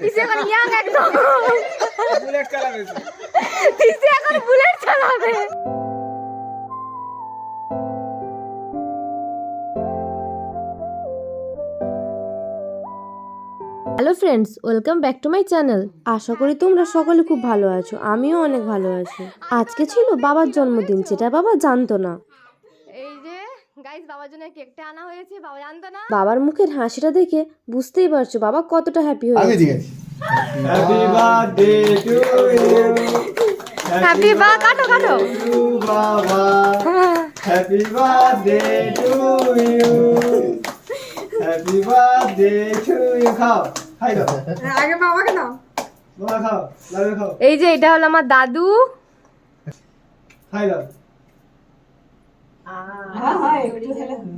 পিসি এখন ইয়াং একদম। বুলেট চালাবে। এখন বুলেট চালাবে। Hello friends welcome back to my channel আশা করি তোমরা সকলে খুব ভালো আছো আমিও অনেক ভালো আছি। আজকে ছিল বাবার জন্মদিন যেটা বাবা জানতো না। গাইস বাবার জন্য কেকটা আনা হয়েছে বাবা জানতো না? বাবার মুখের হাসিটা দেখে বুঝতেই পারছ বাবা কতটা হ্যাপি আমি হয়েছে। ঠিক আছে happy birthday to you happy বা কাটো কাটো। বাবা happy birthday to you happy birthday to you খাও খাই দাও আগে বাবাকে দাও। বাবা খাও লাড়ু খাও। এই যে এটা হলো আমার দাদু। খাই দাও।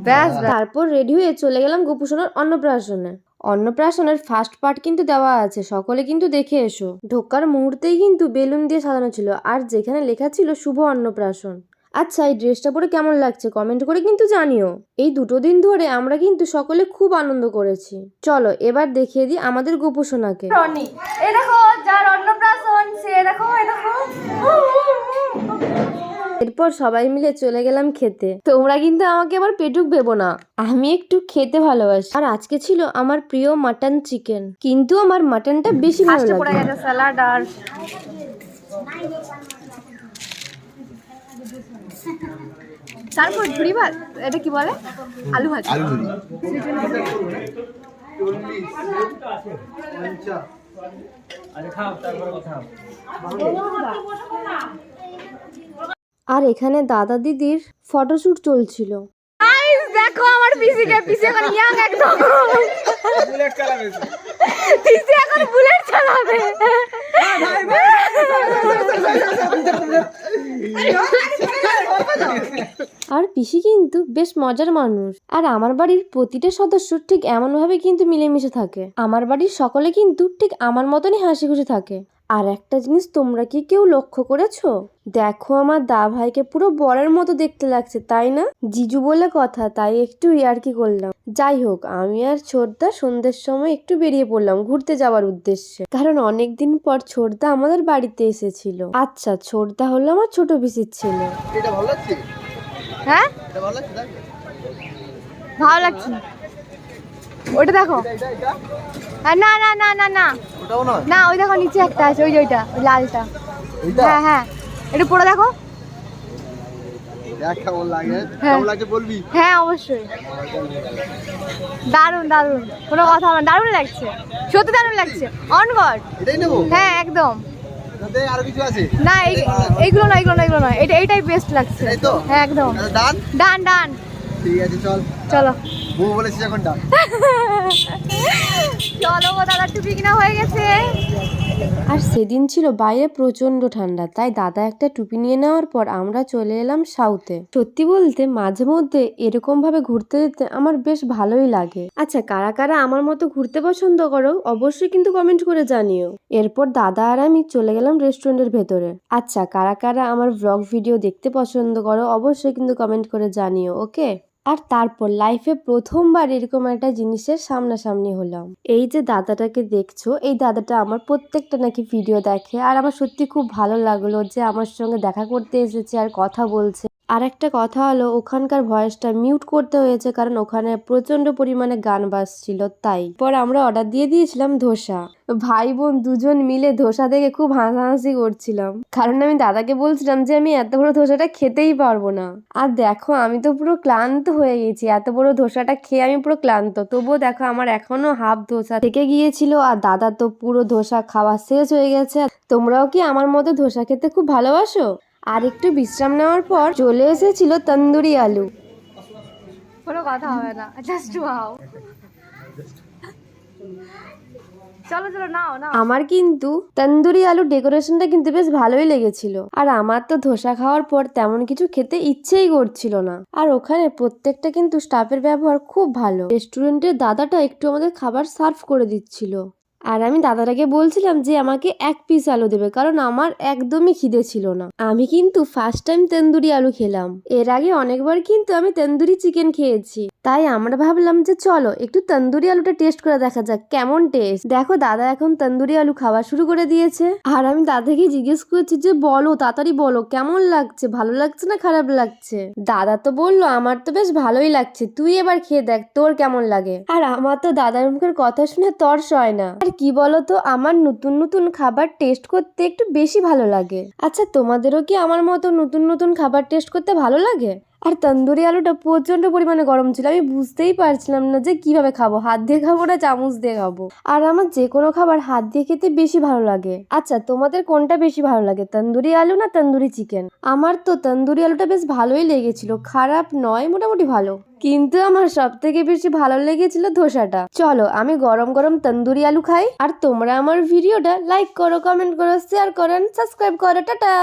ব্যাস তারপর রেডি হয়ে চলে গেলাম গোপুসোনার অন্নপ্রাশনে। অন্নপ্রাশনের ফার্স্ট পার্ট কিন্তু দেওয়া আছে সকলে কিন্তু দেখে এসো। ঢোকার মুহূর্তেই কিন্তু বেলুন দিয়ে সাজানো ছিল আর যেখানে লেখা ছিল শুভ অন্নপ্রাশন। আচ্ছা এই ড্রেসটা পরে কেমন লাগছে কমেন্ট করে কিন্তু জানিও। এই দুটো দিন ধরে আমরা কিন্তু সকলে খুব আনন্দ করেছি। চলো এবার দেখিয়ে দিই আমাদের গোপুসোনাকে। রনি দেখো যার অন্নপ্রাশন সে দেখো দেখো। এরপর সবাই মিলে চলে গেলাম খেতে। তোমরা কিন্তু আমাকে আবার পেটুক ভেবো না। আমি একটু খেতে ভালোবাসি। আর আজকে ছিল আমার প্রিয় মাটন চিকেন। কিন্তু আমার মাটনটা বেশি ভালো লাগে স্যালাড আর তারপর ঝুড়ি ভাত? এটা কি বলে? আলু ভাত আলু ধরি আর এখানে দাদা দিদির ফটোশুট চলছিল। দেখো আমার পিসিকে পিসি এখন ইয়াং একদম। বুলেট চালাবে। পিসি এখন বুলেট চালাবে। আর পিসি কিন্তু বেশ মজার মানুষ। আর আমার বাড়ির প্রতিটা সদস্য ঠিক এমন ভাবে কিন্তু মিলেমিশে থাকে। আমার বাড়ির সকলে কিন্তু ঠিক আমার মতনই হাসি খুশি থাকে। আর একটা জিনিস তোমরা কি কেউ লক্ষ্য করেছ? দেখো আমার দা ভাইকে পুরো বরের মতো দেখতে লাগছে তাই না? জিজু বলে কথা তাই একটু ইয়ার্কি করলাম। যাই হোক আমি আর ছোটদা সন্ধ্যের সময় একটু বেরিয়ে পড়লাম ঘুরতে যাওয়ার উদ্দেশ্যে। কারণ অনেকদিন পর ছোটদা আমাদের বাড়িতে এসেছিল। আচ্ছা ছোটদা হলো আমার ছোট পিসির ছেলে। এটা ভালো লাগছে? হ্যাঁ? এটা ভালো লাগছে ভালো লাগছে ওটা দেখো। এটা এটা না না না না না। না ওই দেখো নিচে একটা আছে ওই যে ওইটা ওই লালটা। হ্যাঁ হ্যাঁ। একটু পরে দেখো। হ্যাঁ। হ্যাঁ অবশ্যই। কোনো কথা হবে দারুণ লাগছে। সত্যি দারুণ লাগছে। হ্যাঁ একদম। না এই এইগুলো না এইগুলো না এইগুলো না এটা এইটাই বেস্ট লাগছে। হ্যাঁ একদম। ডান? ডান ডান। ঠিক আছে চল। চলো। বউ বলেছিস এখন ডাক। চলো দাদা টুপি কিনা হয়ে গেছে। আর সেদিন ছিল বাইরে প্রচণ্ড ঠান্ডা তাই দাদা একটা টুপি নিয়ে নেওয়ার পর আমরা চলে এলাম সাউথে। সত্যি বলতে মাঝে মধ্যে এরকম ভাবে ঘুরতে যেতে আমার বেশ ভালোই লাগে। আচ্ছা কারা কারা আমার মতো ঘুরতে পছন্দ করো অবশ্যই কিন্তু কমেন্ট করে জানিও। এরপর দাদা আর আমি চলে গেলাম রেস্টুরেন্টের ভেতরে। আচ্ছা কারা কারা আমার ব্লগ ভিডিও দেখতে পছন্দ করো অবশ্যই কিন্তু কমেন্ট করে জানিও ওকে আর তারপর লাইফে প্রথমবার এরকম একটা জিনিসের সামনাসামনি হলাম। এই যে দাদাটাকে দেখছ, এই দাদাটা আমার প্রত্যেকটা নাকি ভিডিও দেখে, আর আমার সত্যি খুব ভালো লাগল যে আমার সঙ্গে দেখা করতে এসেছে আর কথা বলছে। আর একটা কথা হলো, ওখানকার ভয়েসটা মিউট করতে হয়েছে কারণ ওখানে প্রচণ্ড পরিমাণে গান বাজছিল, তাই। পর আমরা অর্ডার দিয়ে দিয়েছিলাম ধোসা। ভাই বোন দুজন মিলে ধোসা দেখে খুব হাসাহাসি করছিলাম। কারণ আমি দাদাকে বলছিলাম যে, আমি এত বড় ধোসাটা খেতেই পারব না। আর দেখো, আমি তো পুরো ক্লান্ত হয়ে গেছি। এত বড় ধোসাটা খেয়ে আমি পুরো ক্লান্ত। তবুও দেখো, আমার এখনও হাফ ধোসা থেকে গিয়েছিল আর দাদা তো পুরো ধোসা খাওয়া শেষ হয়ে গেছে। তোমরাও কি আমার মতো ধোসা খেতে খুব ভালোবাসো? আর একটু বিশ্রাম নেওয়ার পর চলে এসেছিল তন্দুরি আলু। কোনো কথা হবে না জাস্ট ওয়াও চলো চলো নাও নাও। আমার কিন্তু তন্দুরি আলু ডেকোরেশনটা কিন্তু বেশ ভালোই লেগেছিল। আর আমার তো ধোসা খাওয়ার পর তেমন কিছু খেতে ইচ্ছেই করছিল না। আর ওখানে প্রত্যেকটা কিন্তু স্টাফের ব্যবহার খুব ভালো। রেস্টুরেন্টের দাদাটা একটু আমাদের খাবার সার্ভ করে দিচ্ছিল। আর আমি দাদাটাকে বলছিলাম যে আমাকে এক পিস আলু দেবে, কারণ আমার একদমই খিদে ছিল না। আমি কিন্তু ফার্স্ট টাইম তন্দুরি আলু খেলাম। এর আগে অনেকবার কিন্তু আমি তন্দুরি চিকেন খেয়েছি। তাই আমরা ভাবলাম যে চলো, একটু তন্দুরি আলুটা টেস্ট করে দেখা যাক কেমন টেস্ট দেখো, দাদা এখন তন্দুরি আলু খাওয়া শুরু করে দিয়েছে। আর আমি দাদাকে জিজ্ঞেস করছি যে, বলো, তাড়াতাড়ি বলো, কেমন লাগছে? ভালো লাগছে না খারাপ লাগছে? দাদা তো বলল, আমার তো বেশ ভালোই লাগছে, তুই এবার খেয়ে দেখ, তোর কেমন লাগে? আর আমার তো দাদার মুখের কথা শুনে তর্স হয় না। আর কি বলো তো আমার নতুন নতুন খাবার টেস্ট করতে একটু বেশি ভালো লাগে। আচ্ছা তোমাদেরও কি আমার মতো নতুন নতুন খাবার টেস্ট করতে ভালো লাগে? আর তন্দুরি আলুটা প্রচণ্ড পরিমাণে গরম ছিল। আমি বুঝতেই পারছিলাম না যে কীভাবে খাব। হাত দিয়ে খাব না চামচ দিয়ে খাব? আর আমার যে কোনো খাবার হাত দিয়ে খেতে বেশি ভালো লাগে। আচ্ছা তোমাদের কোনটা বেশি ভালো লাগে, তন্দুরি আলু না তন্দুরি চিকেন? আমার তো তন্দুরি আলুটা বেশ ভালোই লেগেছিল। খারাপ নয়, মোটামুটি ভালো। কিন্তু আমার সব থেকে বেশি ভালো লেগেছিল ধোসাটা। চলো, আমি গরম গরম তন্দুরি আলু খাই। আর তোমরা আমার ভিডিওটা লাইক করো কমেন্ট করো শেয়ার করো সাবস্ক্রাইব করো। টাটা!